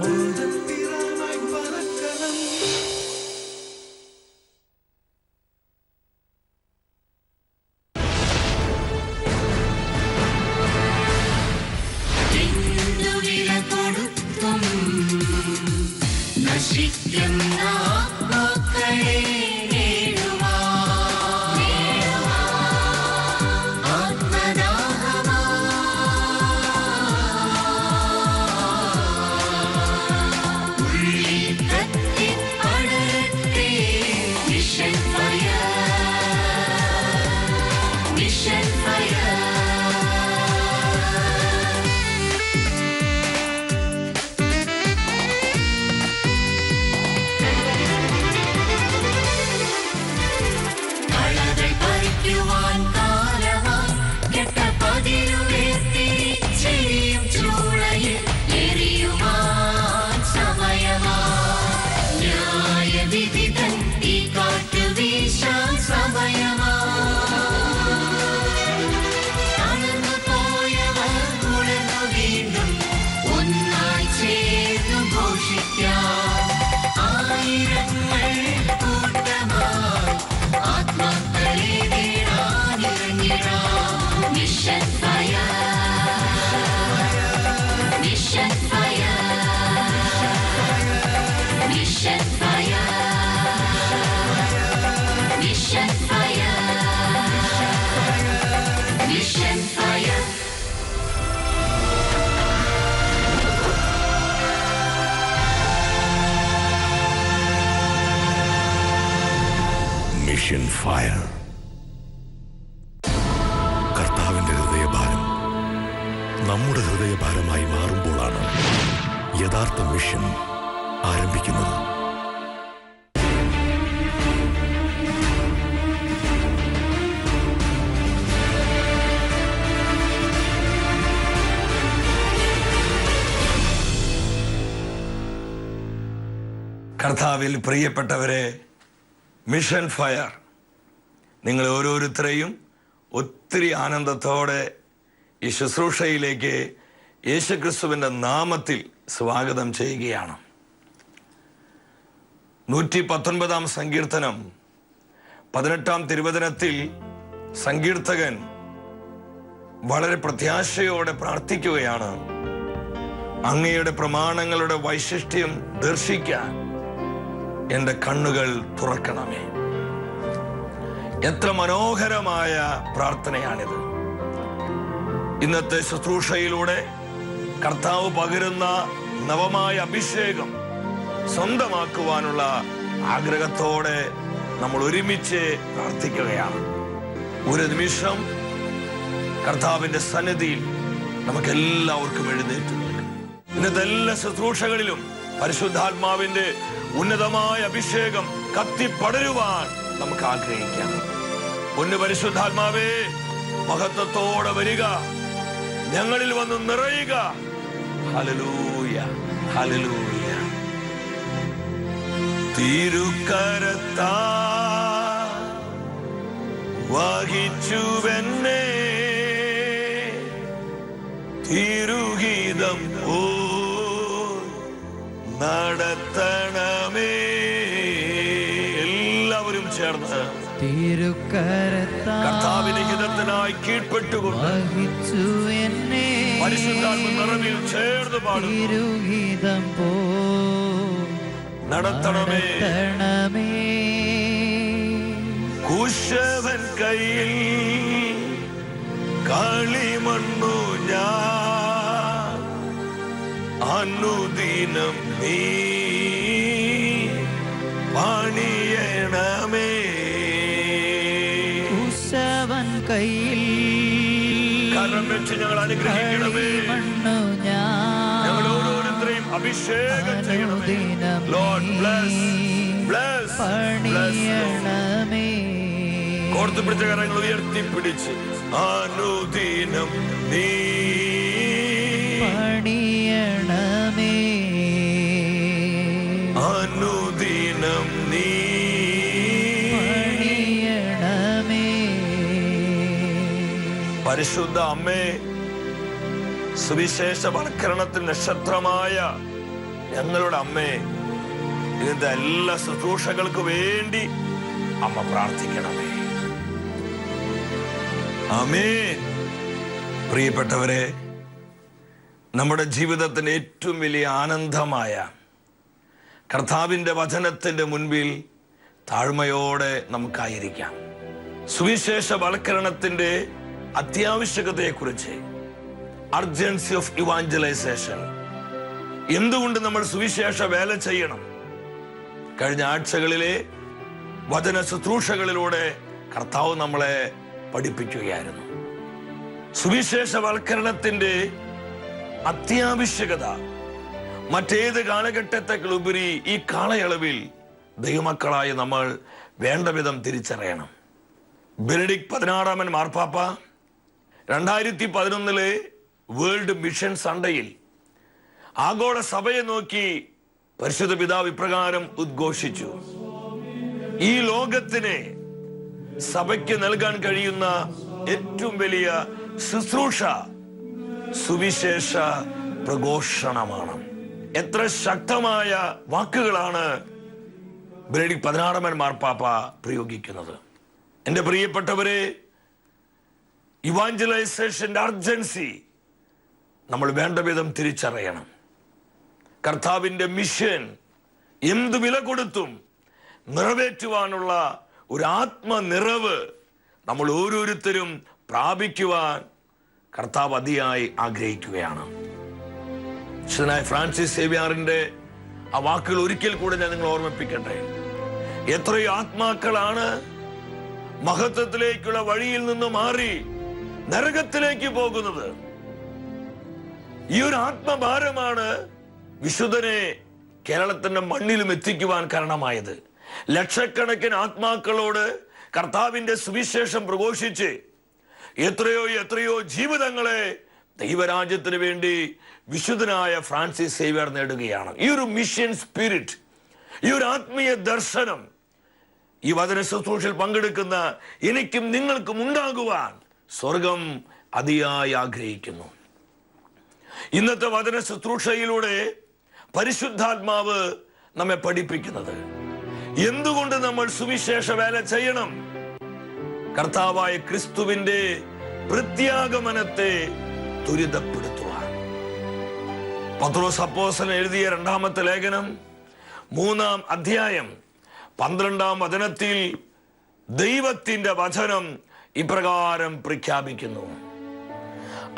Wonderful. Mission fire കർത്താവിന്റെ ഹൃദയഭാരം നമ്മുടെ ഹൃദയഭാരമായി മാറുമ്പോഴാണ് യഥാർത്ഥ മിഷൻ ആരംഭിക്കുന്നത്. കർത്താവിൽ പ്രിയപ്പെട്ടവരെ മിഷൻ ഫയർ നിങ്ങൾ ഓരോരുത്തരെയും ഒത്തിരി ആനന്ദത്തോടെ ഈ ശുശ്രൂഷയിലേക്ക് യേശുക്രിസ്തുവിന്റെ നാമത്തിൽ സ്വാഗതം ചെയ്യുകയാണ്. നൂറ്റി പത്തൊൻപതാം സങ്കീർത്തനം പതിനെട്ടാം തിരുവചനത്തിൽ സങ്കീർത്തകൻ വളരെ പ്രത്യാശയോടെ പ്രാർത്ഥിക്കുകയാണ്. അങ്ങയുടെ പ്രമാണങ്ങളുടെ വൈശിഷ്ട്യം ദർശിക്കാൻ എന്റെ കണ്ണുകൾ തുറക്കണമേ. എത്ര മനോഹരമായ പ്രാർത്ഥനയാണിത്. ഇന്നത്തെ ശുശ്രൂഷയിലൂടെ കർത്താവ് പകരുന്ന നവമായ അഭിഷേകം സ്വന്തമാക്കുവാനുള്ള ആഗ്രഹത്തോടെ നമ്മൾ ഒരുമിച്ച് പ്രാർത്ഥിക്കുകയാണ്. ഒരു നിമിഷം കർത്താവിന്റെ സന്നിധിയിൽ നമുക്ക് എല്ലാവർക്കും എഴുന്നേറ്റ് ഇന്നത്തെ എല്ലാ ശുശ്രൂഷകളിലും പരിശുദ്ധാത്മാവിന്റെ ഉന്നതമായ അഭിഷേകം കത്തിപ്പടരുവാൻ നമുക്ക് ആഗ്രഹിക്കാം. ഒന്ന് പരിശുദ്ധാത്മാവേ മഹത്വത്തോടെ വരിക. ഞങ്ങളിൽ വന്ന് നിറയുക. ഹലലൂയ ഹലലൂയ തിരുക്കരത്താ വഹിച്ചുവെന്നെ. തിരുഗീതം ഓ നടത്തണമേ. എല്ലാവരും ചേർന്ന് കർത്താവിന്റെ ഹിതത്തിനായി കീഴ്പ്പെട്ടുകൊണ്ട് വഹിച്ചു എന്നെ. പരിശുദ്ധാത്മ നിറവിൽ ചേർന്ന് പാടും തിരുഹിതം പോ നടത്തണമേ. നടത്തണമേ. കുശവൻ കയ്യിൽ കളിമണ്ണു ഞാൻ. അനുദിനം നീ പണിയണമേ ഉത്സവൻ കയ്യിൽ കരം വെച്ച് ഞങ്ങൾ അനുഗ്രഹിക്കണമേ. ഞങ്ങൾ ഓരോരുത്തരെയും അഭിഷേകം ചെയ്യണമേ. ലോർഡ് ബ്ലസ് ബ്ലസ് പണിയണമേ. കരങ്ങൾ ഉയർത്തിപ്പിടിച്ച് അനുദിനം നീ പരിശുദ്ധ അമ്മേ സുവിശേഷ വൽക്കരണത്തിൽ നക്ഷത്രമായ ഞങ്ങളുടെ അമ്മേ ഇതിന്റെ എല്ലാ ശുശ്രൂഷകൾക്ക് വേണ്ടി അമ്മ പ്രാർത്ഥിക്കണമേ. അമേ പ്രിയപ്പെട്ടവരെ നമ്മുടെ ജീവിതത്തിന്റെ ഏറ്റവും വലിയ ആനന്ദമായ കർത്താവിന്റെ വചനത്തിന്റെ മുൻപിൽ താഴ്മയോടെ നമുക്കായിരിക്കാം. സുവിശേഷ വൽക്കരണത്തിന്റെ അത്യാവശ്യകതയെക്കുറിച്ച് അർജൻസി ഓഫ് ഇവാഞ്ചലൈസേഷൻ എന്തുകൊണ്ട് നമ്മൾ സുവിശേഷ വേല ചെയ്യണം? കഴിഞ്ഞ ആഴ്ചകളിലെ വചന ശുശ്രൂഷകളിലൂടെ കർത്താവ് നമ്മളെ പഠിപ്പിക്കുകയായിരുന്നു. സുവിശേഷവൽക്കരണത്തിന്റെ അത്യാവശ്യകത മറ്റേത് കാലഘട്ടത്തെക്കുപരി ഈ കാലയളവിൽ ദൈവമക്കളായ നമ്മൾ വേണ്ട വിധം തിരിച്ചറിയണം. ബെനഡിക് പതിനാറാമൻ മാർപ്പാപ്പ രണ്ടായിരത്തി പതിനൊന്നിലെ വേൾഡ് മിഷൻ സൺഡേയിൽ ആഗോള സഭയെ നോക്കി പരിശുദ്ധ പിതാവ് ഇപ്രകാരം ഉദ്ഘോഷിച്ചു. ഈ ലോകത്തിന് സഭയ്ക്ക് നൽകാൻ കഴിയുന്ന ഏറ്റവും വലിയ ശുശ്രൂഷ സുവിശേഷ പ്രഘോഷണമാണ്. എത്ര ശക്തമായ വാക്കുകളാണ് ബ്രേഡി പതിനാറമൻ മാർപ്പാപ്പ പ്രയോഗിക്കുന്നത്. എന്റെ പ്രിയപ്പെട്ടവരെ ഇവാഞ്ചലൈസേഷന്റെ അർജൻസി നമ്മൾ വേണ്ട വിധം തിരിച്ചറിയണം. കർത്താവിന്റെ മിഷൻ എന്ത് വില കൊടുത്തും നിറവേറ്റുവാനുള്ള ഒരു ആത്മനിറവ് നമ്മൾ ഓരോരുത്തരും പ്രാപിക്കുവാൻ കർത്താവ് അതിയായി ആഗ്രഹിക്കുകയാണ്. വിശുദ്ധനായ ഫ്രാൻസിസ് സേവ്യാറിന്റെ ആ വാക്കുകൾ ഒരിക്കൽ കൂടെ ഞാൻ നിങ്ങൾ ഓർമ്മിപ്പിക്കട്ടെ. എത്രയോ ആത്മാക്കളാണ് മഹത്വത്തിലേക്കുള്ള വഴിയിൽ നിന്ന് മാറി നരകത്തിലേക്ക് പോകുന്നത്. ഈ ഒരു ആത്മഭാരമാണ് വിശുദ്ധനെ കേരളത്തിന്റെ മണ്ണിലും എത്തിക്കുവാൻ കാരണമായത്. ലക്ഷക്കണക്കിന് ആത്മാക്കളോട് കർത്താവിന്റെ സുവിശേഷം പ്രഘോഷിച്ച് എത്രയോ എത്രയോ ജീവിതങ്ങളെ ദൈവരാജ്യത്തിന് വേണ്ടി വിശുദ്ധനായ ഫ്രാൻസിസ് സേവ്യർ നേടുകയാണ്. ഈ ഒരു മിഷൻ സ്പിരിറ്റ് ഈ ഒരു ആത്മീയ ദർശനം ഈ വചന ശുശ്രൂഷയിൽ പങ്കെടുക്കുന്ന എനിക്കും നിങ്ങൾക്കും ഉണ്ടാകുവാൻ സ്വർഗം അതിയായി ആഗ്രഹിക്കുന്നു. ഇന്നത്തെ വചന ശുശ്രൂഷയിലൂടെ പരിശുദ്ധാത്മാവ് നമ്മെ പഠിപ്പിക്കുന്നത്. എന്തുകൊണ്ട് നമ്മൾ സുവിശേഷ വേല ചെയ്യണം? കർത്താവായ ക്രിസ്തുവിന്റെ പ്രത്യാഗമനത്തെ ദുരിതപ്പെടുത്തുവാൻ പത്രോസ് അപ്പോസൻ എഴുതിയ രണ്ടാമത്തെ ലേഖനം മൂന്നാം അധ്യായം പന്ത്രണ്ടാം വചനത്തിൽ ദൈവത്തിന്റെ വചനം ഇപ്രകാരം പ്രഖ്യാപിക്കുന്നു.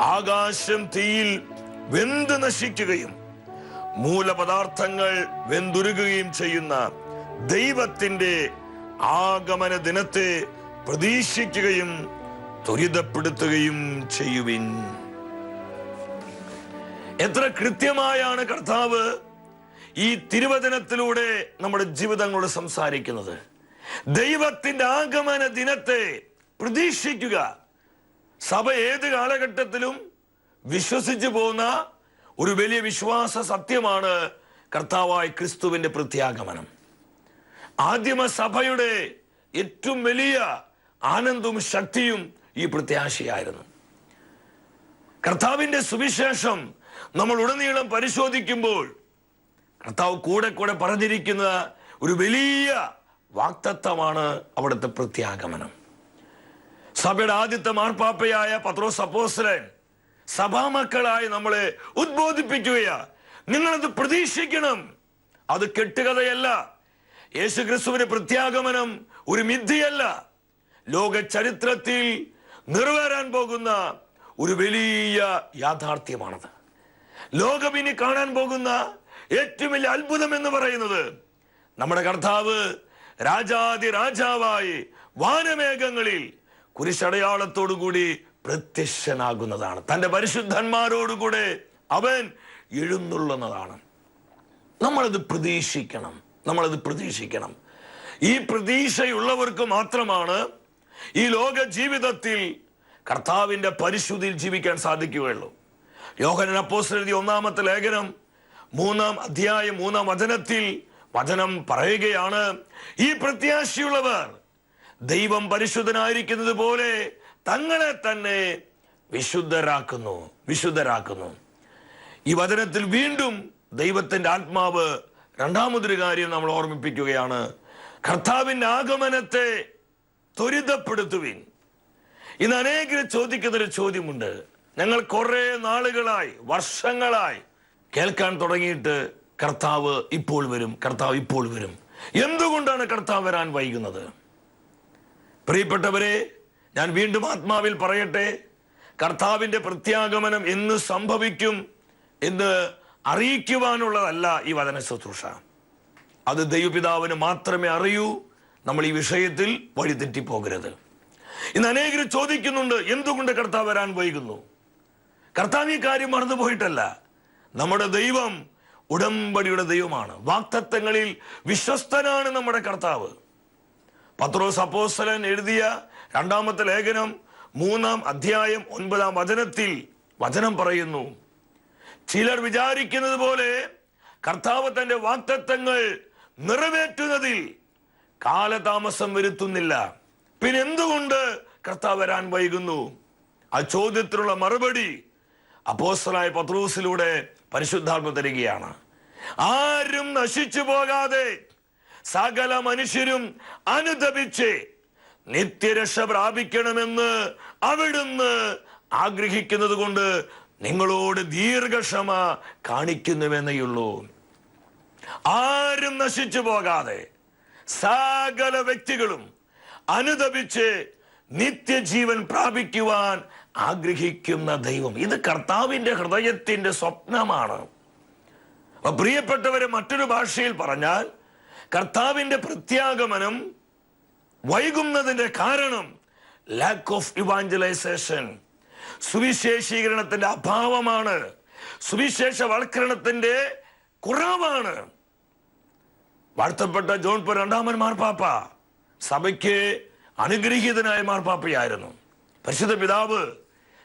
ആകാശം തീയിൽ വെന്ത് നശിക്കുകയും മൂലപദാർത്ഥങ്ങൾ വെന്തുരുകുകയും ചെയ്യുന്ന ദൈവത്തിന്റെ ആഗമന ദിനത്തെ പ്രതീക്ഷിക്കുകയും ത്വരിതപ്പെടുത്തുകയും ചെയ്യുവിൻ. എത്ര കൃത്യമായാണ് കർത്താവ് ഈ തിരുവചനത്തിലൂടെ നമ്മുടെ ജീവിതങ്ങളോട് സംസാരിക്കുന്നത്. ദൈവത്തിന്റെ ആഗമന ദിനത്തെ പ്രതീക്ഷിക്കുക. സഭ ഏത് കാലഘട്ടത്തിലും വിശ്വസിച്ചു പോകുന്ന ഒരു വലിയ വിശ്വാസ സത്യമാണ് കർത്താവായ ക്രിസ്തുവിന്റെ പ്രത്യാഗമനം. ആദ്യമ സഭയുടെ ഏറ്റവും വലിയ ആനന്ദവും ശക്തിയും ഈ പ്രത്യാശയായിരുന്നു. കർത്താവിന്റെ സുവിശേഷം നമ്മൾ ഉടനീളം പരിശോധിക്കുമ്പോൾ കർത്താവ് കൂടെ കൂടെ പറഞ്ഞിരിക്കുന്ന ഒരു വലിയ വാക്തത്വമാണ് അവിടുത്തെ പ്രത്യാഗമനം. സഭയുടെ ആദ്യത്തെ മാർപ്പാപ്പയായ പത്രോ അപ്പോസ്തലൻ സഭാമക്കളായി നമ്മളെ ഉദ്ബോധിപ്പിക്കുകയാ. നിങ്ങളത് പ്രതീക്ഷിക്കണം. അത് കെട്ടുകഥയല്ല. യേശു ക്രിസ്തുവിന്റെ പ്രത്യാഗമനം ഒരു മിഥ്യയല്ല. ലോക ചരിത്രത്തിൽ നിറവേറാൻ പോകുന്ന ഒരു വലിയ യാഥാർത്ഥ്യമാണത്. ലോകം ഇനി കാണാൻ പോകുന്ന ഏറ്റവും വലിയ അത്ഭുതം എന്ന് പറയുന്നത് നമ്മുടെ കർത്താവ് രാജാതി രാജാവായി വാനമേഘങ്ങളിൽ കുരിശടയാളത്തോടുകൂടി പ്രത്യക്ഷനാകുന്നതാണ്. തന്റെ പരിശുദ്ധന്മാരോടുകൂടെ അവൻ എഴുന്നള്ളുന്നതാണ്. നമ്മളത് പ്രതീക്ഷിക്കണം. നമ്മളത് പ്രതീക്ഷിക്കണം. ഈ പ്രതീക്ഷയുള്ളവർക്ക് മാത്രമാണ് ഈ ലോക ജീവിതത്തിൽ കർത്താവിന്റെ പരിശുദ്ധിയിൽ ജീവിക്കാൻ സാധിക്കുകയുള്ളൂ. യോഹനൻ അപ്പോസ്തലൻ ഒന്നാമത്തെ ലേഖനം മൂന്നാം അധ്യായം മൂന്നാം വചനത്തിൽ വചനം പറയുകയാണ് ഈ പ്രത്യാശയുള്ളവർ ദൈവം പരിശുദ്ധനായിരിക്കുന്നത് പോലെ തങ്ങളെ തന്നെ വിശുദ്ധരാക്കുന്നു വിശുദ്ധരാക്കുന്നു. ഈ വചനത്തിൽ വീണ്ടും ദൈവത്തിന്റെ ആത്മാവ് രണ്ടാമതൊരു കാര്യം നമ്മൾ ഓർമ്മിപ്പിക്കുകയാണ്. കർത്താവിന്റെ ആഗമനത്തെ ത്വരിതപ്പെടുത്തുവിൻ. ഇന്ന് അനേകർ ചോദിക്കുന്നൊരു ചോദ്യമുണ്ട്. ഞങ്ങൾ കുറെ നാളുകളായി വർഷങ്ങളായി കേൾക്കാൻ തുടങ്ങിയിട്ട് കർത്താവ് ഇപ്പോൾ വരും കർത്താവ് ഇപ്പോൾ വരും. എന്തുകൊണ്ടാണ് കർത്താവ് വരാൻ വൈകുന്നത്? പ്രിയപ്പെട്ടവരെ ഞാൻ വീണ്ടും ആത്മാവിൽ പറയട്ടെ കർത്താവിന്റെ പ്രത്യാഗമനം എന്ന് സംഭവിക്കും എന്ന് അറിയിക്കുവാനുള്ളതല്ല ഈ വചന ശുശ്രൂഷ അത് ദൈവപിതാവിന് മാത്രമേ അറിയൂ നമ്മൾ ഈ വിഷയത്തിൽ വഴിതെറ്റിപ്പോകരുത്. ഇന്ന് അനേകർ ചോദിക്കുന്നുണ്ട് എന്തുകൊണ്ട് കർത്താവ് വരാൻ വൈകുന്നു? കർത്താവ് ഈ കാര്യം മറന്നുപോയിട്ടല്ല നമ്മുടെ ദൈവം ഉടമ്പടിയുടെ ദൈവമാണ്. വാക്തത്വങ്ങളിൽ വിശ്വസ്തനാണ് നമ്മുടെ കർത്താവ്. പത്രോസ് അപ്പോസ്തലൻ എഴുതിയ രണ്ടാമത്തെ ലേഖനം മൂന്നാം അധ്യായം ഒൻപതാം വചനത്തിൽ വചനം പറയുന്നു. ചിലർ വിചാരിക്കുന്നത് പോലെ കർത്താവ് തന്റെ വാക്തത്വങ്ങൾ നിറവേറ്റുന്നതിൽ കാലതാമസം വരുത്തുന്നില്ല. പിന്നെ എന്തുകൊണ്ട് കർത്താവ് വരാൻ വൈകുന്നു? ആ ചോദ്യത്തിനുള്ള മറുപടി അപ്പോസ്തലായ പത്രോസിലൂടെ പരിശുദ്ധാത്മ തരികയാണ്. ആരും നശിച്ചു പോകാതെ സകല മനുഷ്യരും അനുദപിച്ച് നിത്യരക്ഷ പ്രാപിക്കണമെന്ന് അവിടുന്ന് ആഗ്രഹിക്കുന്നത് കൊണ്ട് നിങ്ങളോട് ദീർഘക്ഷമ കാണിക്കുന്നുവെന്നേയുള്ളൂ ആരും നശിച്ചു പോകാതെ സകല വ്യക്തികളും അനുദപിച്ച് നിത്യജീവൻ പ്രാപിക്കുവാൻ ആഗ്രഹിക്കുന്ന ദൈവം. ഇത് കർത്താവിന്റെ ഹൃദയത്തിന്റെ സ്വപ്നമാണ്. പ്രിയപ്പെട്ടവരെ മറ്റൊരു ഭാഷയിൽ പറഞ്ഞാൽ കർത്താവിന്റെ പ്രത്യാഗമനം വൈകുന്നതിന്റെ കാരണം ലാക്ക് ഓഫ് ഇവാഞ്ചലൈസേഷൻ സുവിശേഷീകരണത്തിന്റെ അഭാവമാണ്. സുവിശേഷ സുവിശേഷവൽക്കരണത്തിന്റെ കുറവാണ്. വാഴ്ത്തപ്പെട്ട ജോൺ പോ രണ്ടാമൻ മാർപ്പാപ്പ സഭയ്ക്ക് അനുഗ്രഹീതനായ മാർപ്പാപ്പയായിരുന്നു. പരിശുദ്ധ പിതാവ്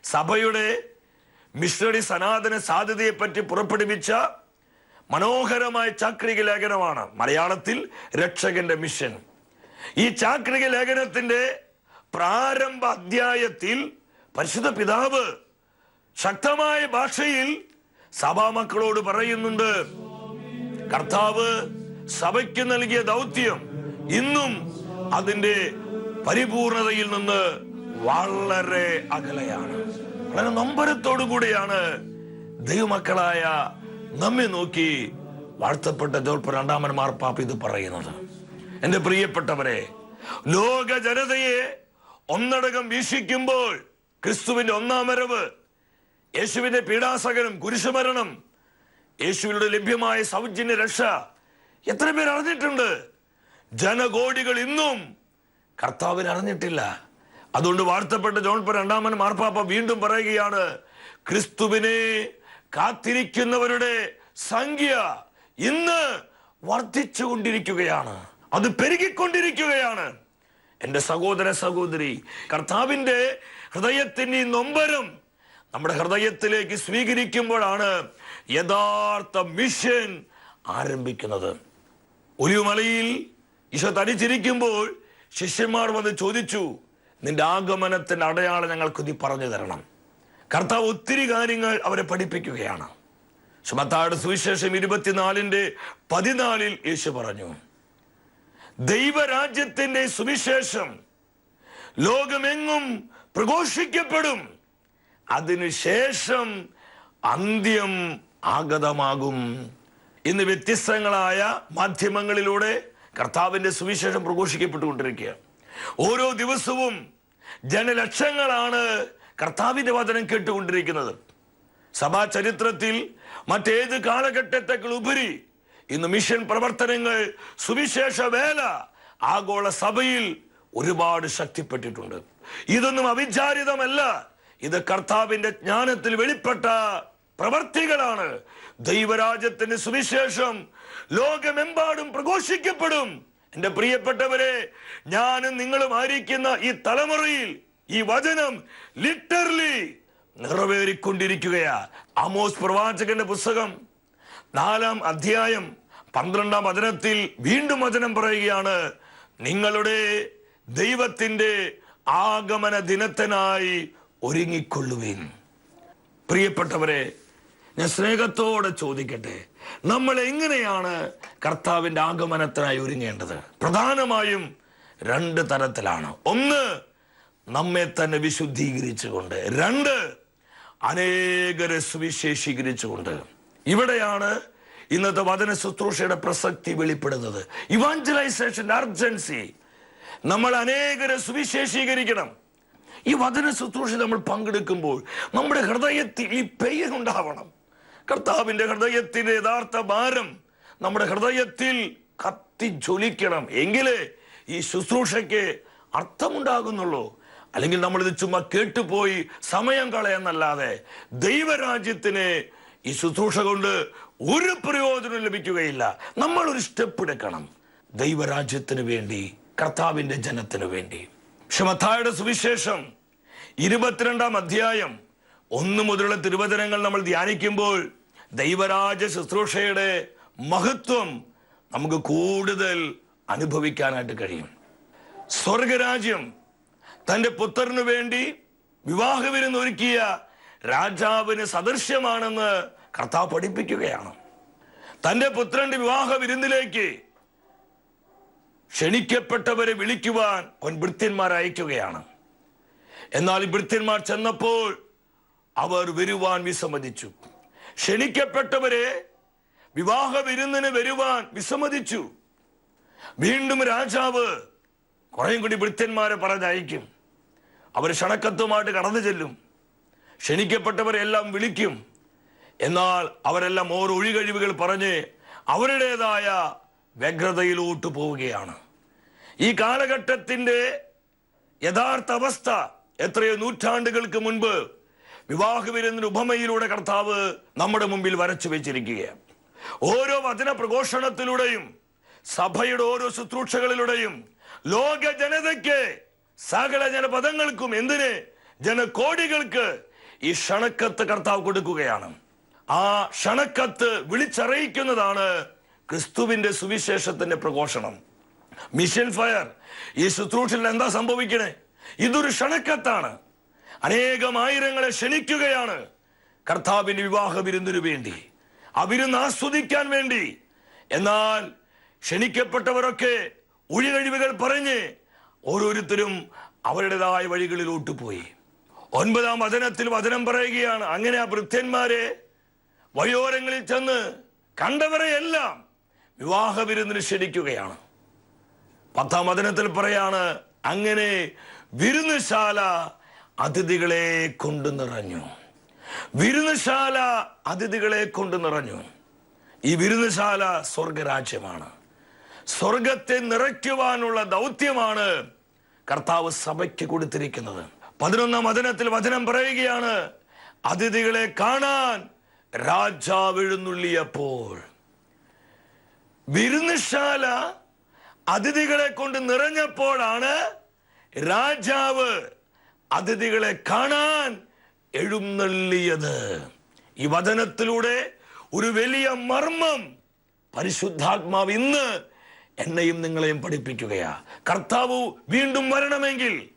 സഭയുടെ മിഷണറി സനാതന സാധ്യതയെപ്പറ്റി പുറപ്പെടുവിച്ച മനോഹരമായ ചാക്രിക ലേഖനമാണ് മലയാളത്തിൽ രക്ഷകന്റെ മിഷൻ. ഈ ചാക്രിക ലേഖനത്തിന്റെ പ്രാരംഭ അധ്യായത്തിൽ പരിശുദ്ധ പിതാവ് ശക്തമായ ഭാഷയിൽ സഭാമക്കളോട് പറയുന്നുണ്ട് കർത്താവ് സഭയ്ക്ക് നൽകിയ ദൗത്യം ഇന്നും അതിന്റെ പരിപൂർണതയിൽ നിന്ന് വളരെ അകലെയാണ്. വളരെ നൊമ്പരത്തോടു കൂടിയാണ് ദൈവമക്കളായ നമ്മെ നോക്കി വാഴ്ത്തപ്പെട്ട ജോർപ്പ് രണ്ടാമൻ മാർപ്പാപ്പ് ഇത് പറയുന്നത്. എന്റെ പ്രിയപ്പെട്ടവരെ ലോക ജനതയെ ഒന്നടകം വീക്ഷിക്കുമ്പോൾ ക്രിസ്തുവിന്റെ ഒന്നാം വരവ് യേശുവിന്റെ പീഡാസകനം കുരിശുമരണം യേശുവിലൂടെ ലഭ്യമായ സൗജന്യ രക്ഷ എത്ര പേർ അറിഞ്ഞിട്ടുണ്ട്? ജനകോടികൾ ഇന്നും കർത്താവിനെ അറിഞ്ഞിട്ടില്ല. അതുകൊണ്ട് വാഴ്ത്തപ്പെട്ട ജോൺ പോ രണ്ടാമൻ മാർപ്പാപ്പ വീണ്ടും പറയുകയാണ് ക്രിസ്തുവിനെ കാത്തിരിക്കുന്നവരുടെ സംഖ്യ ഇന്ന് വർദ്ധിച്ചുകൊണ്ടിരിക്കുകയാണ്. അത് പെരുകിക്കൊണ്ടിരിക്കുകയാണ്. എന്റെ സഹോദര സഹോദരി കർത്താവിന്റെ ഹൃദയത്തിന്റെ നൊമ്പരം നമ്മുടെ ഹൃദയത്തിലേക്ക് സ്വീകരിക്കുമ്പോഴാണ് യഥാർത്ഥ മിഷൻ ആരംഭിക്കുന്നത്. ഒലിവുമലയിൽ ഈശോ തടിച്ചിരിക്കുമ്പോൾ ശിഷ്യന്മാർ വന്ന് ചോദിച്ചു നിന്റെ ആഗമനത്തിന്റെ അടയാളം ഞങ്ങൾക്ക് നീ പറഞ്ഞു തരണം. കർത്താവ് ഒത്തിരി കാര്യങ്ങൾ അവരെ പഠിപ്പിക്കുകയാണ്. സുമത്താട് സുവിശേഷം ഇരുപത്തിനാലിന്റെ പതിനാലിൽ യേശു പറഞ്ഞു ദൈവരാജ്യത്തിന്റെ സുവിശേഷം ലോകമെങ്ങും പ്രഘോഷിക്കപ്പെടും. അതിനുശേഷം അന്ത്യം ആഗതമാകും. ഇന്ന് വ്യത്യസ്തങ്ങളായ മാധ്യമങ്ങളിലൂടെ കർത്താവിന്റെ സുവിശേഷം പ്രഘോഷിക്കപ്പെട്ടുകൊണ്ടിരിക്കുക ഓരോ ദിവസവും ജനലക്ഷങ്ങളാണ് കർത്താവിന്റെ വചനം കേട്ടുകൊണ്ടിരിക്കുന്നത്. സഭാ ചരിത്രത്തിൽ മറ്റേത് കാലഘട്ടത്തേക്കാൾ ഉപരി ഇന്ന് മിഷൻ പ്രവർത്തനങ്ങൾ സുവിശേഷ വേല ആഗോള സഭയിൽ ഒരുപാട് ശക്തിപ്പെട്ടിട്ടുണ്ട്. ഇതൊന്നും അവിചാരിതമല്ല. ഇത് കർത്താവിന്റെ ജ്ഞാനത്തിൽ വെളിപ്പെട്ട പ്രവർത്തികളാണ്. ദൈവരാജ്യത്തിന്റെ സുവിശേഷം ലോകമെമ്പാടും പ്രഘോഷിക്കപ്പെടും. എന്റെ പ്രിയപ്പെട്ടവരെ ഞാനും നിങ്ങളും ആയിരിക്കുന്ന ഈ തലമുറയിൽ ഈ വചനം ലിറ്ററലി നിറവേറിക്കൊണ്ടിരിക്കുകയാ. അമോസ് പ്രവാചകന്റെ പുസ്തകം നാലാം അധ്യായം പന്ത്രണ്ടാം വചനത്തിൽ വീണ്ടും വചനം പറയുകയാണ് നിങ്ങളുടെ ദൈവത്തിന്റെ ആഗമന ദിനത്തിനായി ഒരുങ്ങിക്കൊള്ളുവിൻ. പ്രിയപ്പെട്ടവരെ ഞാൻ സ്നേഹത്തോടെ ചോദിക്കട്ടെ നമ്മൾ എങ്ങനെയാണ് കർത്താവിന്റെ ആഗമനത്തിനായി ഒരുങ്ങേണ്ടത്? പ്രധാനമായും രണ്ട് തരത്തിലാണ്. ഒന്ന് നമ്മെ തന്നെ വിശുദ്ധീകരിച്ചുകൊണ്ട് രണ്ട് അനേകരെ സുവിശേഷീകരിച്ചുകൊണ്ട്. ഇവിടെയാണ് ഇന്നത്തെ വചന ശുശ്രൂഷയുടെ പ്രസക്തി വെളിപ്പെടുന്നത്. ഇവാഞ്ചലൈസേഷന്റെ അർജൻസി നമ്മൾ അനേകരെ സുവിശേഷീകരിക്കണം. ഈ വചന ശുശ്രൂഷ നമ്മൾ പങ്കെടുക്കുമ്പോൾ നമ്മുടെ ഹൃദയത്തിൽ ഈ പെയ്യുണ്ടാവണം കർത്താവിന്റെ ഹൃദയത്തിന്റെ യഥാർത്ഥ ഭാരം നമ്മുടെ ഹൃദയത്തിൽ കത്തി ജ്വലിക്കണം എങ്കിലേ ഈ ശുശ്രൂഷയ്ക്ക് അർത്ഥമുണ്ടാകുന്നുള്ളൂ. അല്ലെങ്കിൽ നമ്മളിത് ചുമ്മാ കേട്ടുപോയി സമയം കളയെന്നല്ലാതെ ദൈവരാജ്യത്തിന് ഈ ശുശ്രൂഷ കൊണ്ട് ഒരു പ്രയോജനം ലഭിക്കുകയില്ല. നമ്മൾ ഒരു സ്റ്റെപ്പ് എടുക്കണം. ദൈവരാജ്യത്തിന് വേണ്ടി കർത്താവിന്റെ ജനത്തിന് വേണ്ടി. ക്ഷമത്തായുടെ സുവിശേഷം ഇരുപത്തിരണ്ടാം അധ്യായം ഒന്ന് മുതലുള്ള തിരുവചനങ്ങൾ നമ്മൾ ധ്യാനിക്കുമ്പോൾ ദൈവരാജ ശുശ്രൂഷയുടെ മഹത്വം നമുക്ക് കൂടുതൽ അനുഭവിക്കാനായിട്ട് കഴിയും. സ്വർഗരാജ്യം തന്റെ പുത്രനു വേണ്ടി വിവാഹവിരുന്ന് ഒരുക്കിയ രാജാവിന് സദൃശ്യമാണെന്ന് കർത്താവ് പഠിപ്പിക്കുകയാണ്. തന്റെ പുത്രന്റെ വിവാഹ വിരുന്നിലേക്ക് ക്ഷണിക്കപ്പെട്ടവരെ വിളിക്കുവാൻ അവൻ വൃത്യന്മാർ അയക്കുകയാണ്. എന്നാൽ ഈ ഭൃത്യന്മാർ ചെന്നപ്പോൾ അവർ വരുവാൻ വിസമ്മതിച്ചു. ക്ഷണിക്കപ്പെട്ടവരെ വിവാഹ വിരുന്നിന് വരുവാൻ വിസമ്മതിച്ചു. വീണ്ടും രാജാവ് കുറേയും കൂടി ഭൃത്യന്മാരെ പറഞ്ഞയക്കും. അവർ ക്ഷണക്കത്തുമായിട്ട് കടന്നു ചെല്ലും. ക്ഷണിക്കപ്പെട്ടവരെ എല്ലാം വിളിക്കും. എന്നാൽ അവരെല്ലാം ഓരോ ഒഴികഴിവുകൾ പറഞ്ഞ് അവരുടേതായ വ്യഗ്രതയിലോട്ട് പോവുകയാണ്. ഈ കാലഘട്ടത്തിന്റെ യഥാർത്ഥ അവസ്ഥ എത്രയോ നൂറ്റാണ്ടുകൾക്ക് മുൻപ് വിവാഹവിരുന്നിന് ഉപമയിലൂടെ കർത്താവ് നമ്മുടെ മുമ്പിൽ വരച്ചു വെച്ചിരിക്കുകയാണ്. ഓരോ വചന പ്രഘോഷണത്തിലൂടെയും സഭയുടെ ഓരോ ശുശ്രൂഷകളിലൂടെയും ലോക ജനതയ്ക്ക് സകല ജനപദങ്ങൾക്കും എന്തിന്? ജനകോടികൾക്ക് ഈ ക്ഷണക്കത്ത് കർത്താവ് കൊടുക്കുകയാണ്. ആ ക്ഷണക്കത്ത് വിളിച്ചറിയിക്കുന്നതാണ് ക്രിസ്തുവിന്റെ സുവിശേഷത്തിന്റെ പ്രഘോഷണം. മിഷൻ ഫയർ ഈ ശുശ്രൂഷയിൽ എന്താ സംഭവിക്കണേ? ഇതൊരു ക്ഷണക്കത്താണ്. അനേകം ആയിരങ്ങളെ ക്ഷണിക്കുകയാണ്. കർത്താവിന്റെ വിവാഹ വിരുന്നിനു വേണ്ടി ആ വിരുന്ന് ആസ്വദിക്കാൻ വേണ്ടി. എന്നാൽ ക്ഷണിക്കപ്പെട്ടവരൊക്കെ ഒഴികഴിവുകൾ പറഞ്ഞ് ഓരോരുത്തരും അവരുടേതായ വഴികളിലോട്ട് പോയി. ഒൻപതാം വചനത്തിൽ വചനം പറയുകയാണ്. അങ്ങനെ ആ വൃദ്ധന്മാരെ വയോരങ്ങളിൽ ചെന്ന് കണ്ടവരെയെല്ലാം വിവാഹ വിരുന്നിന് ക്ഷണിക്കുകയാണ്. പത്താം വചനത്തിൽ പറയാണ് അങ്ങനെ വിരുന്നുശാല അതിഥികളെ കൊണ്ട് നിറഞ്ഞു. വിരുന്നുശാല അതിഥികളെ കൊണ്ട് നിറഞ്ഞു. ഈ വിരുന്നുശാല സ്വർഗരാജ്യമാണ്. സ്വർഗത്തെ നിറയ്ക്കുവാനുള്ള ദൗത്യമാണ് കർത്താവ് സഭയ്ക്ക് കൊടുത്തിരിക്കുന്നത്. പതിനൊന്നാം വചനത്തിൽ വചനം പറയുകയാണ് അതിഥികളെ കാണാൻ രാജാവ് എഴുന്നള്ളിയപ്പോൾ വിരുന്നുശാല അതിഥികളെ കൊണ്ട് നിറഞ്ഞപ്പോഴാണ് രാജാവ് അതിഥികളെ കാണാൻ എഴുന്നള്ളിയത്. ഈ വചനത്തിലൂടെ ഒരു വലിയ മർമ്മം പരിശുദ്ധാത്മാവ് ഇന്ന് എന്നെയും നിങ്ങളെയും പഠിപ്പിക്കുകയാ. കർത്താവ് വീണ്ടും വരണമെങ്കിൽ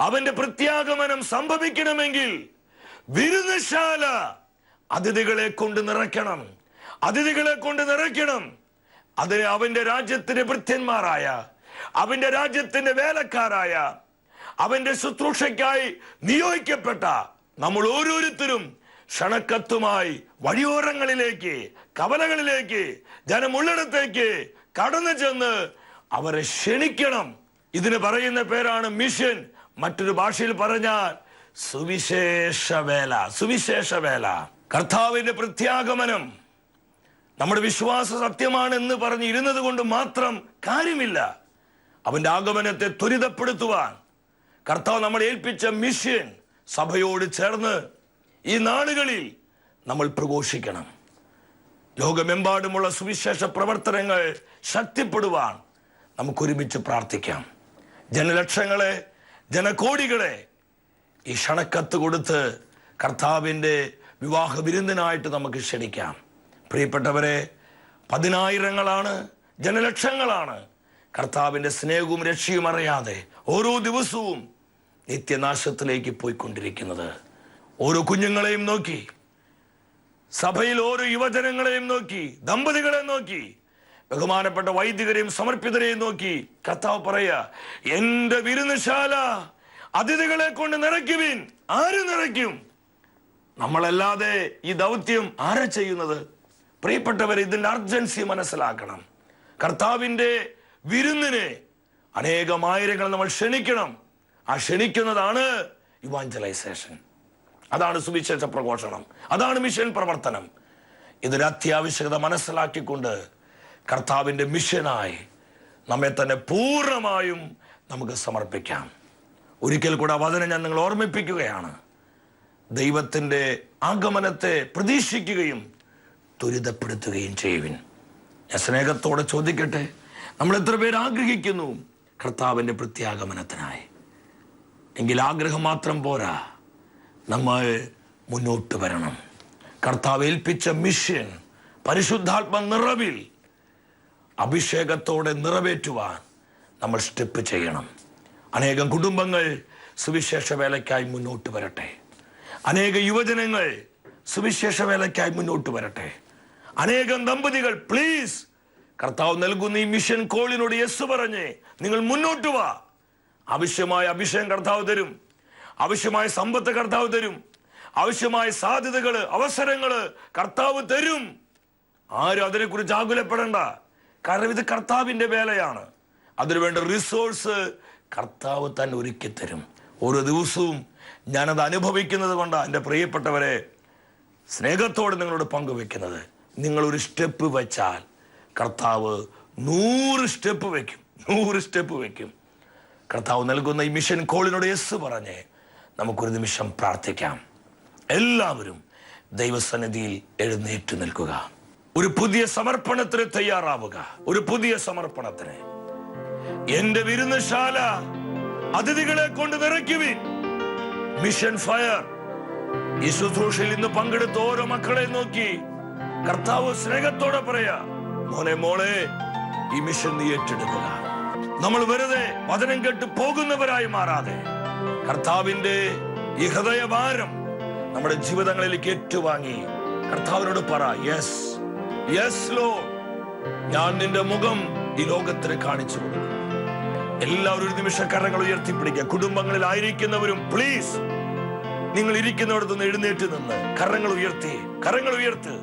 അവന്റെ പ്രത്യാഗമനം സംഭവിക്കണമെങ്കിൽ വിരുന്നശാല അതിഥികളെ കൊണ്ട് നിറയ്ക്കണം. അതിഥികളെ കൊണ്ട് നിറയ്ക്കണം. അതിന് അവന്റെ രാജ്യത്തിന്റെ ഭൃത്യന്മാരായ അവന്റെ രാജ്യത്തിന്റെ വേലക്കാരായ അവന്റെ ശുശ്രൂഷയ്ക്കായി നിയോഗിക്കപ്പെട്ട നമ്മൾ ഓരോരുത്തരും ക്ഷണക്കത്തുമായി വഴിയോരങ്ങളിലേക്ക് കവലകളിലേക്ക് ജനമുള്ളിടത്തേക്ക് കടന്നു ചെന്ന് അവരെ ക്ഷണിക്കണം. ഇതിന് പറയുന്ന പേരാണ് മിഷൻ മറ്റൊരു ഭാഷയിൽ പറഞ്ഞാൽ സുവിശേഷ വേല സുവിശേഷ വേല കർത്താവിന്റെ പ്രത്യാഗമനം നമ്മുടെ വിശ്വാസ സത്യമാണ് എന്ന് പറഞ്ഞ് ഇരുന്നത് കൊണ്ട് മാത്രം കാര്യമില്ല. അവന്റെ ആഗമനത്തെ ത്വരിതപ്പെടുത്തുവാൻ കർത്താവ് നമ്മൾ ഏൽപ്പിച്ച മിഷൻ സഭയോട് ചേർന്ന് ഈ നാളുകളിൽ നമ്മൾ പ്രഘോഷിക്കണം. ലോകമെമ്പാടുമുള്ള സുവിശേഷ പ്രവർത്തനങ്ങൾ ശക്തിപ്പെടുവാൻ നമുക്കൊരുമിച്ച് പ്രാർത്ഥിക്കാം. ജനലക്ഷങ്ങളെ ജനകോടികളെ ഈ ക്ഷണക്കത്ത് കൊടുത്ത് കർത്താവിന്റെ വിവാഹ വിരുന്നിനായിട്ട് നമുക്ക് ക്ഷണിക്കാം. പ്രിയപ്പെട്ടവരെ പതിനായിരങ്ങളാണ് ജനലക്ഷങ്ങളാണ്. കർത്താവിന്റെ സ്നേഹവും രക്ഷയും അറിയാതെ ഓരോ ദിവസവും നിത്യനാശത്തിലേക്ക് പോയിക്കൊണ്ടിരിക്കുന്നത്. ഓരോ കുഞ്ഞുങ്ങളെയും നോക്കി സഭയിൽ ഓരോ യുവജനങ്ങളെയും നോക്കി ദമ്പതികളെ നോക്കി ബഹുമാനപ്പെട്ട വൈദികരെയും സമർപ്പിതരെയും നോക്കി കർത്താവ് പറയാ എന്റെ വിരുന്നുശാല അതിഥികളെ കൊണ്ട് നിറയ്ക്കുവിൻ. ആര് നിറയ്ക്കും? നമ്മളല്ലാതെ ഈ ദൗത്യം ആരാ ചെയ്യുന്നത്? പ്രിയപ്പെട്ടവർ ഇതിന്റെ അർജൻസി മനസ്സിലാക്കണം. കർത്താവിന്റെ വിരുന്നിനെ അനേകം ആയിരങ്ങൾ നമ്മൾ ക്ഷണിക്കണം. ആ ക്ഷണിക്കുന്നതാണ് യുവാഞ്ചലൈസേഷൻ അതാണ് സുവിശേഷ പ്രഘോഷണം. അതാണ് മിഷൻ പ്രവർത്തനം. ഇതൊരു അത്യാവശ്യകത മനസ്സിലാക്കിക്കൊണ്ട് കർത്താവിന്റെ മിഷനായി നമ്മെ തന്നെ പൂർണമായും നമുക്ക് സമർപ്പിക്കാം. ഒരിക്കൽ കൂടെ വചനം ഞാൻ നിങ്ങൾ ഓർമ്മിപ്പിക്കുകയാണ്. ദൈവത്തിന്റെ ആഗമനത്തെ പ്രതീക്ഷിക്കുകയും ത്വരിതപ്പെടുത്തുകയും ചെയ്യുവിൻ. ഞാൻ സ്നേഹത്തോടെ ചോദിക്കട്ടെ നമ്മൾ എത്ര പേര് ആഗ്രഹിക്കുന്നു കർത്താവിന്റെ പ്രത്യാഗമനത്തിനായി? എങ്കിൽ ആഗ്രഹം മാത്രം പോരാ. നമ്മൾ മുന്നോട്ട് വരണം. കർത്താവ് ഏൽപ്പിച്ച മിഷൻ പരിശുദ്ധാത്മ നിറവിൽ അഭിഷേകത്തോടെ നിറവേറ്റുവാൻ നമ്മൾ സ്റ്റെപ്പ് ചെയ്യണം. അനേകം കുടുംബങ്ങൾ സുവിശേഷ വേലയ്ക്കായി മുന്നോട്ട് വരട്ടെ. അനേക യുവജനങ്ങൾ സുവിശേഷ വേലയ്ക്കായി മുന്നോട്ട് വരട്ടെ. അനേകം ദമ്പതികൾ പ്ലീസ് കർത്താവ് നൽകുന്ന ഈ മിഷൻ കോളിനോട് യെസ് പറഞ്ഞ് നിങ്ങൾ മുന്നോട്ട് വാ. ആവശ്യമായ അഭിഷേകം കർത്താവ് തരും. ആവശ്യമായ സമ്പത്ത് കർത്താവ് തരും. ആവശ്യമായ സാധ്യതകൾ അവസരങ്ങൾ കർത്താവ് തരും. ആരും അതിനെക്കുറിച്ച് ആകുലപ്പെടണ്ട. കാരണം ഇത് കർത്താവിന്റെ വേലയാണ്. അതിനുവേണ്ട റിസോഴ്സ് കർത്താവ് തന്നെ ഒരുക്കി തരും. ഓരോ ദിവസവും ഞാനത് അനുഭവിക്കുന്നത് കൊണ്ടാണ് എന്റെ പ്രിയപ്പെട്ടവരെ സ്നേഹത്തോടെ നിങ്ങളോട് പങ്കുവെക്കുന്നത്. നിങ്ങളൊരു സ്റ്റെപ്പ് വെച്ചാൽ കർത്താവ് നൂറ് സ്റ്റെപ്പ് വയ്ക്കും നൂറ് സ്റ്റെപ്പ് വയ്ക്കും കർത്താവ് നൽകുന്ന ഈ മിഷൻ കോളിനോട് യെസ് പറഞ്ഞ്. നമുക്കൊരു നിമിഷം പ്രാർത്ഥിക്കാം. എല്ലാവരും ദൈവസന്നിധിയിൽ എഴുന്നേറ്റ് നിൽക്കുക. ഒരു പുതിയ സമർപ്പണത്തിന് തയ്യാറാവുക. ഒരു പുതിയ സമർപ്പണത്തിന്. എന്റെ വിരുന്നശാല അതിഥികളെ കൊണ്ട് നിറയ്ക്കുവിൻ. Mission fire. ഈ ശുശ്രൂഷയിൽ ഇന്ന് പങ്കെടുത്ത ഓരോ മക്കളെ നോക്കി കർത്താവ് സ്നേഹത്തോടെ പറയാ മോനെ മോളെ ഈ മിഷൻ നീ ഏറ്റെടുക്കുക. നമ്മൾ വെറുതെ വചനം കേട്ട് പോകുന്നവരായി മാറാതെ കർത്താവിന്റെ ഈ ഹൃദയഭാരം നമ്മുടെ ജീവിതങ്ങളിലേക്ക് ഏറ്റുവാങ്ങി. കർത്താവിനോട് പറ യെസ് യെസ് ലോ ഞാൻ നിന്റെ മുഖം ഈ ലോകത്തിന് കാണിച്ചു കൊടുക്കും എല്ലാവരും ഒരു നിമിഷം കരങ്ങൾ ഉയർത്തിപ്പിടിക്കുക. കുടുംബങ്ങളിലായിരിക്കുന്നവരും പ്ലീസ് നിങ്ങൾ ഇരിക്കുന്നിടത്ത് നിന്ന് എഴുന്നേറ്റ് നിന്ന് കരങ്ങൾ ഉയർത്തി കരങ്ങൾ ഉയർത്ത്.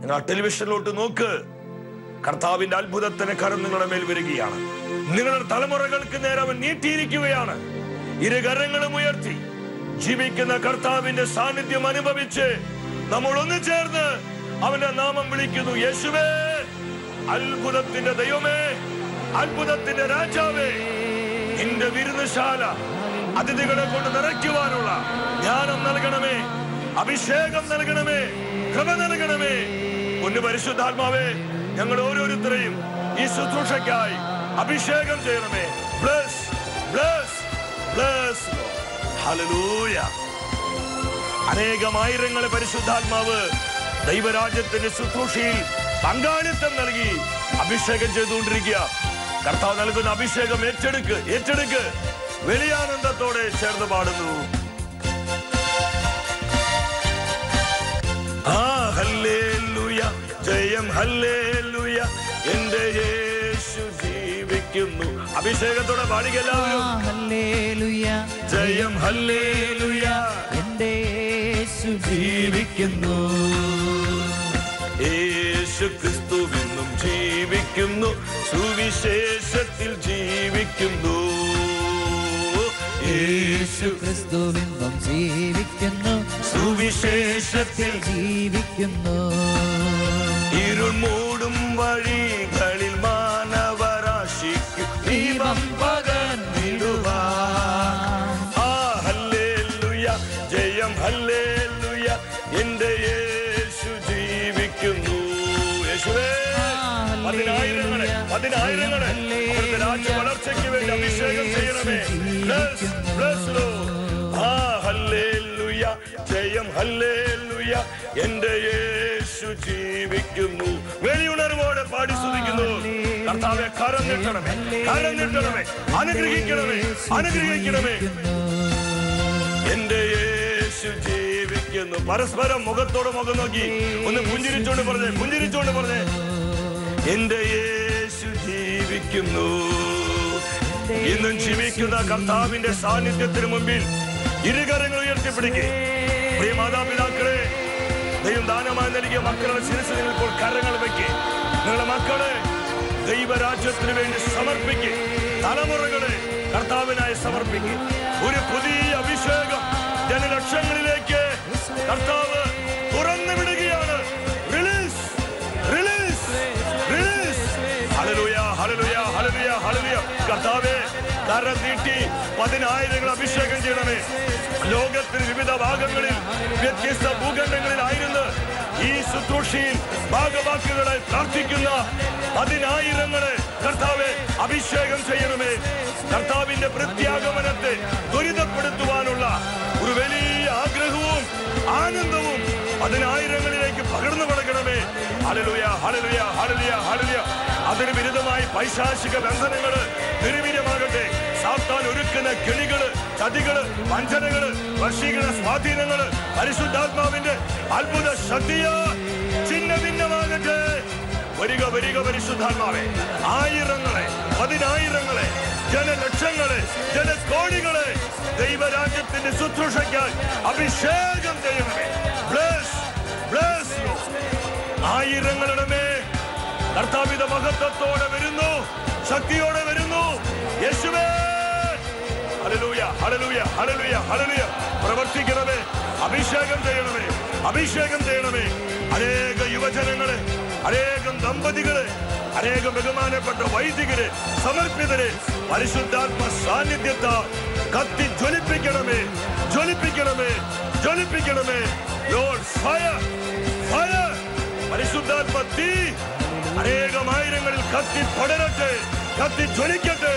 നിങ്ങൾ ആ ടെലിവിഷനിലോട്ട് നോക്ക്. കർത്താവിന്റെ അത്ഭുതത്തിന് കരം നിങ്ങളുടെ മേൽ വരികയാണ്. നിങ്ങളുടെ തലമുറകൾക്ക് നേരെ അവൻ നീട്ടിയിരിക്കുകയാണ്. ഇരു കരങ്ങളും ഉയർത്തി ജീവിക്കുന്ന കർത്താവിന്റെ സാന്നിധ്യം അനുഭവിച്ച് നമ്മൾ ഒന്നു ചേർന്ന് അവന്റെ നാമം വിളിക്കുന്നു. യേശുവേ അത്ഭുതത്തിന്റെ ദൈവമേ അത്ഭുതത്തിന്റെ രാജാവേ നിന്റെ വിരുന്നുശാല അതിഥികളെ കൊണ്ട് നിറയ്ക്കുവാനുള്ള ജ്ഞാനം നൽകണമേ അഭിഷേകം നൽകണമേ കൃപ നൽകണമേ. ഒന്ന് പരിശുദ്ധാത്മാവേ ഞങ്ങൾ ഓരോരുത്തരെയും ഈ ശുശ്രൂഷയ്ക്കായി അഭിഷേകം ചെയ്യണമേ. ബ്ലസ് ബ്ലസ് അനേകമായിരങ്ങളെ പരിശുദ്ധാത്മാവ് ദൈവരാജ്യത്തിന്റെ ശുശ്രൂഷയിൽ പങ്കാളിത്തം നൽകി അഭിഷേകം ചെയ്തുകൊണ്ടിരിക്കുക. കർത്താവ് നൽകുന്ന അഭിഷേകം ഏറ്റെടുക്ക് ഏറ്റെടുക്ക്. വലിയ ആനന്ദത്തോടെ ചേർന്ന് പാടുന്നു. ജയം ഹല്ലേലൂയ. എന്റെ യേശു ജീവിക്കുന്നു. അഭിഷേകത്തോടെ പാടിക ഹല്ലേലൂയ. ജയം ഹല്ലേലൂയ. എന്റെ യേശു ജീവിക്കുന്നു. യേശു ക്രിസ്തുവിന്നും ജീവിക്കുന്നു. സുവിശേഷത്തിൽ ജീവിക്കുന്നു. യേശു ക്രിസ്തുവിന്നും ജീവിക്കുന്നു. സുവിശേഷത്തിൽ ജീവിക്കുന്നു. ഇരുൾ മൂടും വഴികളിൽ ഹല്ലേലൂയ എന്റെ യേശു ജീവിക്കുന്നു. യേശുവേ പതിനായിരങ്ങളെ പതിനായിരങ്ങളെ അവിടുത്തെ രാജ്യ വളർച്ചയ്ക്ക് വേണ്ടി അഭിഷേകം ചെയ്യണമേ. ആ ഹല്ലേലൂയ ജയം ഹല്ലേലൂയ. എന്റെ യേശു ജീവിക്കുന്നു. വെളിയുണർവോടെ പാടി സ്തുതിക്കുന്നു. കർത്താവെ കരം നീട്ടണമേ കരം നീട്ടണമേ. അനുഗ്രഹിക്കണമേ അനുഗ്രഹിക്കണമേ. എന്റെ യേശു ജീവിക്കുന്നു ജീവിക്കുന്നു. പരസ്പരം മുഖത്തോട് മുഖം നോക്കി. ഒന്ന് പുഞ്ചിരിച്ചോണ്ട് പറഞ്ഞേ പുഞ്ചിരിച്ചോണ്ട് പറഞ്ഞേ. എന്റെ യേശു ജീവിക്കുന്നു. ഇന്നും ജീവിക്കുന്ന കർത്താവിന്റെ സാന്നിധ്യത്തിന് മുമ്പിൽ ഇരുകരങ്ങൾ ഉയർത്തിപ്പിടിക്കേ. പ്രിയ മാതാപിതാക്കളെ ദൈവം ദാനമായി നൽകിയ മക്കളുടെ ശിരസ് ഇപ്പോൾ കരങ്ങൾ വയ്ക്കേ നിങ്ങളുടെ മക്കളെ ദൈവരാജ്യത്തിന് വേണ്ടി സമർപ്പിക്കേ. തലമുറകളെ കർത്താവിനായി സമർപ്പിക്കേ. ഒരു പുതിയ അഭിഷേകം ജനലക്ഷങ്ങളിലേക്ക് കർത്താവ് തുറന്നു വിടുകയാണ്. റിലീസ് റിലീസ് പതിനായിരങ്ങൾ അഭിഷേകം ചെയ്യണമേ. ലോകത്തിന് വിവിധ ഭാഗങ്ങളിൽ വ്യത്യസ്ത ഭൂഖണ്ഡങ്ങളിലായിരുന്നു ഈ ശുശ്രൂഷയിൽ ഭാഗവാക്കുകളെ പ്രാർത്ഥിക്കുന്ന പതിനായിരങ്ങളെ കർത്താവെ അഭിഷേകം ചെയ്യണമേ. കർത്താവിന്റെ പ്രത്യാഗമനത്തെ ത്വരിതപ്പെടുത്തുവാനുള്ള ഒരു വലിയ ആഗ്രഹവും ആനന്ദവും അതിനായിരങ്ങളിലേക്ക് പകർന്നു കൊടുക്കണമേ. ഹലലുയ ഹലലുയ ഹലലിയ ഹലലിയ അതിന് വിരുദ്ധമായി പൈശാചിക ബന്ധനങ്ങൾ നിർവീര്യമാകട്ടെ. സാത്താൻ ഒരുക്കുന്ന കെണികൾ ചതികൾ വഞ്ചനകൾ വശീകരണ സ്വാധീനങ്ങൾ പരിശുദ്ധാത്മാവിന്റെ അത്ഭുത ശക്തിയാ ചിഹ്ന ഭിന്നമാകട്ടെ വരിക വരിക പരിശുദ്ധാത്മാവെ. ആയിരങ്ങളെ പതിനായിരങ്ങളെ ജനലക്ഷങ്ങളെ ജനകോടികളെ ദൈവരാജ്യത്തിന്റെ ശുശ്രൂഷയ്ക്കായി അഭിഷേകം ചെയ്യണമേ. ബ്ലസ് ബ്ലസ് ആയിരങ്ങളുടെ മേൽ കർത്താവിത മഹത്വത്തോടെ വരുന്നു ശക്തിയോടെ വരുന്നു. യേശുവേ. ഹലലൂയ ഹലലൂയ ഹലലൂയ ഹലലൂയ പ്രവർത്തിക്കണമേ അഭിഷേകം ചെയ്യണമേ അഭിഷേകം ചെയ്യണമേ. അനേക യുവജനങ്ങളെ അനേകം ദമ്പതികൾ അനേകം ബഹുമാനപ്പെട്ട വൈദികര് സമർപ്പിതര് പരിശുദ്ധാത്മ സാന്നിധ്യത്താൽ കത്തി ജ്വലിപ്പിക്കണമേ ജ്വലിപ്പിക്കണമേ ജ്വലിപ്പിക്കണമേ. Fire fire. പരിശുദ്ധാത്മ തീ അനേകമായിരങ്ങളിൽ കത്തി പടരട്ടെ കത്തി ജ്വലിക്കട്ടെ.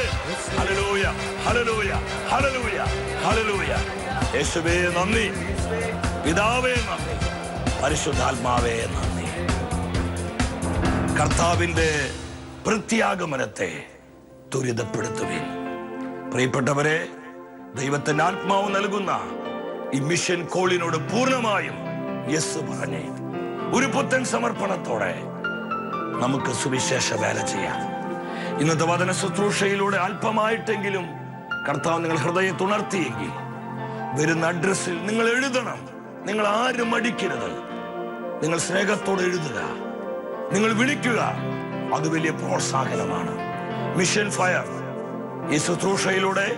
ഹലലൂയ ഹലലൂയ ഹലലൂയ ഹലലൂയ യേശുവേ നന്ദി. പിതാവേ നന്ദി. പരിശുദ്ധാത്മാവേ നന്ദി. കർത്താവിന്റെ പ്രത്യാഗമനത്തെ ത്വരിതപ്പെടുത്തുവിൻ. പ്രിയപ്പെട്ടവരെ ദൈവത്തിന്റെ ആത്മാവ് നൽകുന്ന ഈ മിഷൻ കോളിനോട് പൂർണമായും യെസ് പറഞ്ഞേ ഒരു പുത്തൻ സമർപ്പണത്തോടെ നമുക്ക് സുവിശേഷ വേല ചെയ്യാം. ഇന്നത്തെ വചന ശുശ്രൂഷയിലൂടെ അല്പമായിട്ടെങ്കിലും കർത്താവ് നിങ്ങൾ ഹൃദയത്തുണർത്തിയെങ്കിൽ വരുന്ന അഡ്രസ്സിൽ നിങ്ങൾ എഴുതണം. നിങ്ങൾ ആരും മടിക്കരുത്. നിങ്ങൾ സ്നേഹത്തോടെ എഴുതുക. നിങ്ങൾ വിളിക്കുക. അത് വലിയ പ്രോത്സാഹനമാണ്. മിഷൻ ഫയർ ഈ ശുശ്രൂഷയിലൂടെ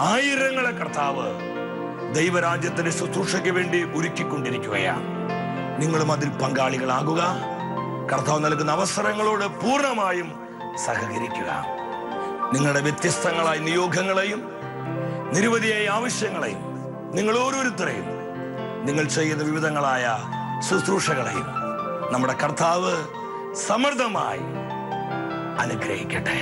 ആയിരങ്ങളെ കർത്താവ് ദൈവരാജ്യത്തിന്റെ ശുശ്രൂഷയ്ക്ക് വേണ്ടി ഒരുക്കിക്കൊണ്ടിരിക്കുകയാണ്. നിങ്ങളും അതിൽ പങ്കാളികളാകുക. കർത്താവ് നൽകുന്ന അവസരങ്ങളോട് പൂർണമായും സഹകരിക്കുക. നിങ്ങളുടെ വ്യത്യസ്തങ്ങളായ നിയോഗങ്ങളെയും നിരവധിയായ ആവശ്യങ്ങളെയും നിങ്ങൾ ഓരോരുത്തരെയും നിങ്ങൾ ചെയ്യുന്ന വിവിധങ്ങളായ ശുശ്രൂഷകളെയും നമ്മുടെ കർത്താവ് സമൃദ്ധമായി അനുഗ്രഹിക്കട്ടെ.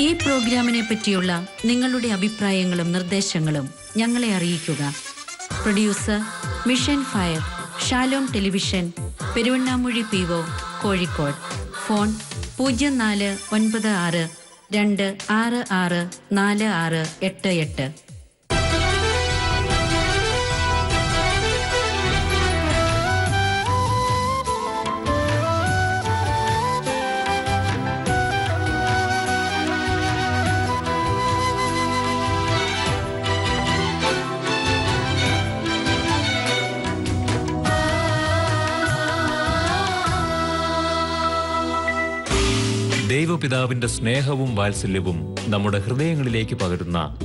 ഈ പ്രോഗ്രാമിനെ പറ്റിയുള്ള നിങ്ങളുടെ അഭിപ്രായങ്ങളും നിർദ്ദേശങ്ങളും ഞങ്ങളെ അറിയിക്കുക. Producer mission fire Shalom television Peruvannamuzhi P Kozhikode. Phone പൂജ്യം നാല് ഒൻപത് ആറ് രണ്ട് ആറ് ആറ് നാല് ആറ് എട്ട് എട്ട്. ദൈവപിതാവിന്റെ സ്നേഹവും വാത്സല്യവും നമ്മുടെ ഹൃദയങ്ങളിലേക്ക് പകരുന്ന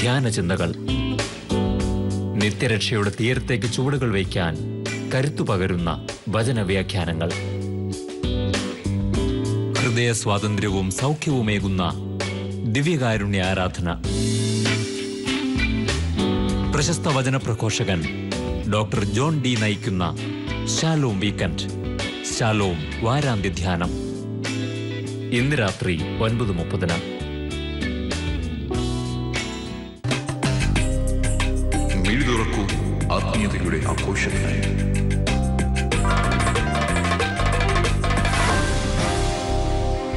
ധ്യാന ചിന്തകൾ. നിത്യരക്ഷയുടെ തീരത്തേക്ക് ചുവടുകൾ വയ്ക്കാൻ കരുത്തു പകരുന്ന വചനവ്യാഖ്യാനങ്ങൾ. ഹൃദയ സ്വാതന്ത്ര്യവും സൗഖ്യവുമേകുന്ന ദിവ്യകാരുണ്യ ആരാധന. പ്രശസ്ത വചന പ്രഘോഷകൻ ഡോക്ടർ ജോൺ ഡി നയിക്കുന്ന ശാലോം വീക്കൻഡ്. ശാലോം വാരാന്ത്യ ധ്യാനം. ഇന്ന് രാത്രി ഒൻപത് മുപ്പതിന്. മിഴി തുറക്കൂ ആത്മീയതയുടെ ആഘോഷത്തിനായി